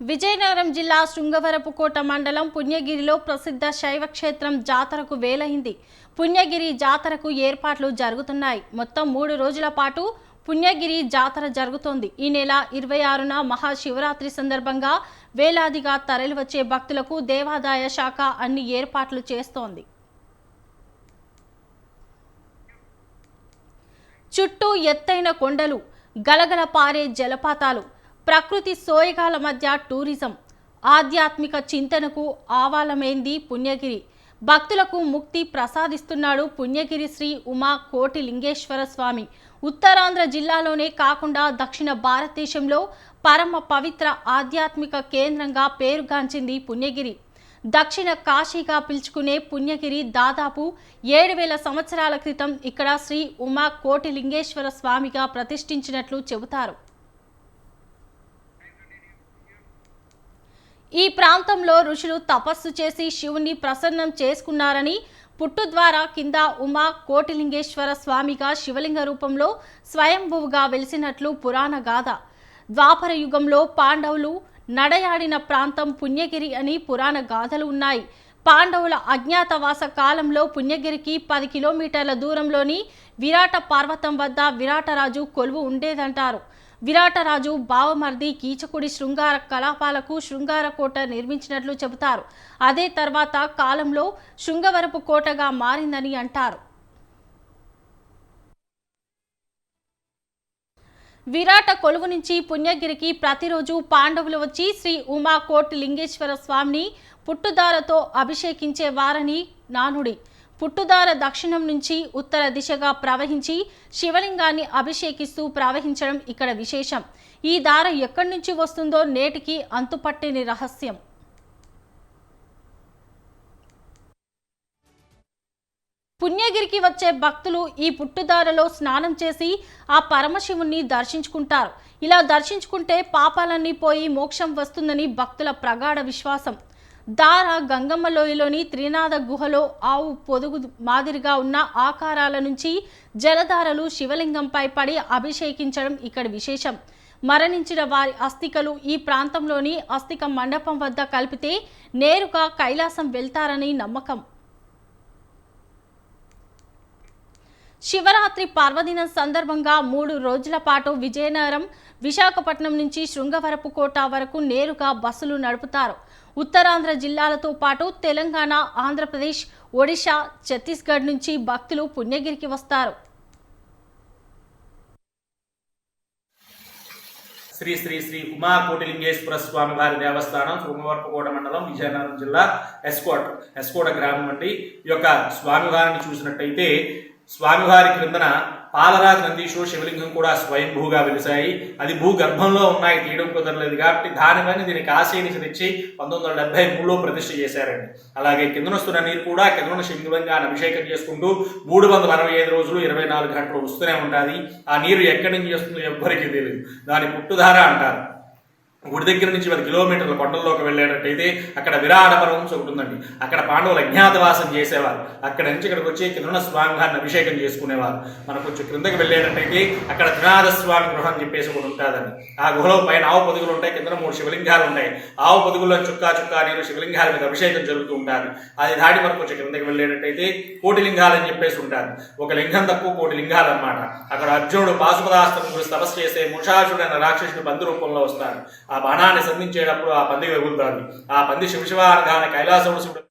విజయనగరం జిల్లా శృంగవరపుకోట మండలం పుణ్యగిరిలో ప్రసిద్ధ శైవక్షేత్రం జాతరకు వేలైంది. పుణ్యగిరి జాతరకు ఏర్పాట్లు జరుగుతున్నాయి. మొత్తం మూడు రోజుల పాటు పుణ్యగిరి జాతర జరుగుతోంది. ఈ నెల ఇరవై ఆరున మహాశివరాత్రి సందర్భంగా వేలాదిగా తరలివచ్చే భక్తులకు దేవాదాయ శాఖ అన్ని ఏర్పాట్లు చేస్తోంది. చుట్టూ ఎత్తైన కొండలు గలగల పారే జలపాతాలు ప్రకృతి సోయగాల మధ్య టూరిజం ఆధ్యాత్మిక చింతనకు ఆవాలమైంది పుణ్యగిరి. భక్తులకు ముక్తి ప్రసాదిస్తున్నాడు పుణ్యగిరి శ్రీ ఉమా కోటి లింగేశ్వర స్వామి. ఉత్తరాంధ్ర జిల్లాలోనే కాకుండా దక్షిణ భారతదేశంలో పరమ పవిత్ర ఆధ్యాత్మిక కేంద్రంగా పేరుగాంచింది పుణ్యగిరి. దక్షిణ కాశీగా పిలుచుకునే పుణ్యగిరి దాదాపు ఏడు వేల సంవత్సరాల క్రితం ఇక్కడ శ్రీ ఉమా కోటి లింగేశ్వర స్వామిగా ప్రతిష్ఠించినట్లు చెబుతారు. ఈ ప్రాంతంలో ఋషులు తపస్సు చేసి శివుని ప్రసన్నం చేసుకున్నారని పుట్టు ద్వారా కింద ఉమా కోటిలింగేశ్వర స్వామిగా శివలింగ రూపంలో స్వయంభువుగా వెలిసినట్లు పురాణ గాథ. ద్వాపర యుగంలో పాండవులు నడయాడిన ప్రాంతం పుణ్యగిరి అని పురాణ గాథలు ఉన్నాయి. పాండవుల అజ్ఞాతవాస కాలంలో పుణ్యగిరికి పది కిలోమీటర్ల దూరంలోని విరాట పర్వతం వద్ద విరాటరాజు కొలువు ఉండేదంటారు. విరాటరాజు బావమర్ది కీచకుడి శృంగార కలాపాలకు శృంగార కోట నిర్మించినట్లు చెబుతారు. అదే తర్వాత కాలంలో శృంగవరపు కోటగా మారిందని అంటారు. విరాట కొలువు నుంచి పుణ్యగిరికి ప్రతిరోజు పాండవులు వచ్చి శ్రీ ఉమా కోట్ లింగేశ్వర స్వామిని పుట్టుదారతో అభిషేకించేవారని నానుడి. పుట్టుదార దక్షిణం నుంచి ఉత్తర దిశగా ప్రవహించి శివలింగాన్ని అభిషేకిస్తూ ప్రవహించడం ఇక్కడ విశేషం. ఈ దార ఎక్కడి నుంచి వస్తుందో నేటికి అంతుపట్టని రహస్యం. పుణ్యగిరికి వచ్చే భక్తులు ఈ పుట్టుదారలో స్నానం చేసి ఆ పరమశివుణ్ణి దర్శించుకుంటారు. ఇలా దర్శించుకుంటే పాపాలన్నీ పోయి మోక్షం వస్తుందని భక్తుల ప్రగాఢ విశ్వాసం. దార గంగమ్మ లోయలోని త్రినాథ గుహలో ఆవు పొదుగు మాదిరిగా ఉన్న ఆకారాల నుంచి జలధారలు శివలింగంపై పడి అభిషేకించడం ఇక్కడ విశేషం. మరణించిన వారి అస్థికలు ఈ ప్రాంతంలోని అస్థిక మండపం వద్ద కలిపితే నేరుగా కైలాసం వెళ్తారని నమ్మకం. శివరాత్రి పర్వదినం సందర్భంగా మూడు రోజుల పాటు విజయనగరం విశాఖపట్నం నుంచి శృంగవరపు కోట వరకు నేరుగా బస్సులు నడుపుతారు. ఉత్తరాంధ్ర జిల్లాలతో పాటు తెలంగాణ ఆంధ్రప్రదేశ్ ఒడిశా ఛత్తీస్గఢ్ నుంచి భక్తులు పుణ్యగిరికి వస్తారు. శ్రీ శ్రీ శ్రీ ఉమా కోటిలింగేశ్వర స్వామి వారి దేవస్థానం తుమ్మవరపుకోట మండలం విజయనగరం జిల్లా ఎస్కోట ఎస్కోట గ్రామం అండి. ఈ యొక్క స్వామివారిని చూసినట్టయితే స్వామివారి క్రిందన పాలరాజ్ నందీశ్వర శివలింగం కూడా స్వయంభూగా వెలిశాయి. అది భూగర్భంలో ఉన్నాయి తీయడం కుదరలేదు కాబట్టి దానివల్ల దీనికి కాశీ తెచ్చి పంతొమ్మిది వందల డెబ్బై మూడులో ప్రతిష్ఠ చేశారండి. అలాగే కిందనొస్తున్న నీరు కూడా కిందన శివలింగాన్ని అభిషేకం చేసుకుంటూ మూడు వందల అరవై ఐదు రోజులు ఇరవై నాలుగు గంటలు వస్తూనే ఉంటుంది ఆ నీరు ఎక్కడి నుంచి వస్తుందో ఎవ్వరికీ తెలియదు దాని పుట్టుధార అంటారు. గుడి దగ్గర నుంచి పది కిలోమీటర్ల కొండల్లోకి వెళ్ళేటట్టయితే అక్కడ విరాట పర్వంశం ఒకటి ఉందండి అక్కడ పాండవులు అజ్ఞాతవాసం చేసేవారు. అక్కడ నుంచి ఇక్కడికి వచ్చి కింద స్వామి గారిని అభిషేకం చేసుకునేవారు. మనం కొంచెం క్రిందకి వెళ్ళేటట్టయితే అక్కడ త్రినాథ స్వామి గృహం చెప్పేసి ఒకటి ఉంటుందండి. ఆ గుహలో పైన ఆవు పొదుగులు ఉంటాయి కింద మూడు శివలింగాలు ఉంటాయి. ఆవు పొదుగుల్లో చుక్కా చుక్కా నేను శివలింగాల మీద అభిషేకం జరుగుతూ ఉంటారు అది దాటి మనకు కొంచెం క్రిందకి వెళ్ళేటట్టయితే కోటి లింగాలని చెప్పేసి ఉంటారు ఒక లింగం తక్కువ కోటి లింగాలు అన్నమాట. అక్కడ అర్జునుడు పాశుపదాస్త్రం గురించి తపస్సు చేసే ముషాసుడు అన్న రాక్షసుడు బంధు రూపంలో వస్తారు ఆ బాణాన్ని సంధించేటప్పుడు ఆ పంది వెగులుతాడు ఆ పంది శివశివార్గాన కైలాసముడు శివుడు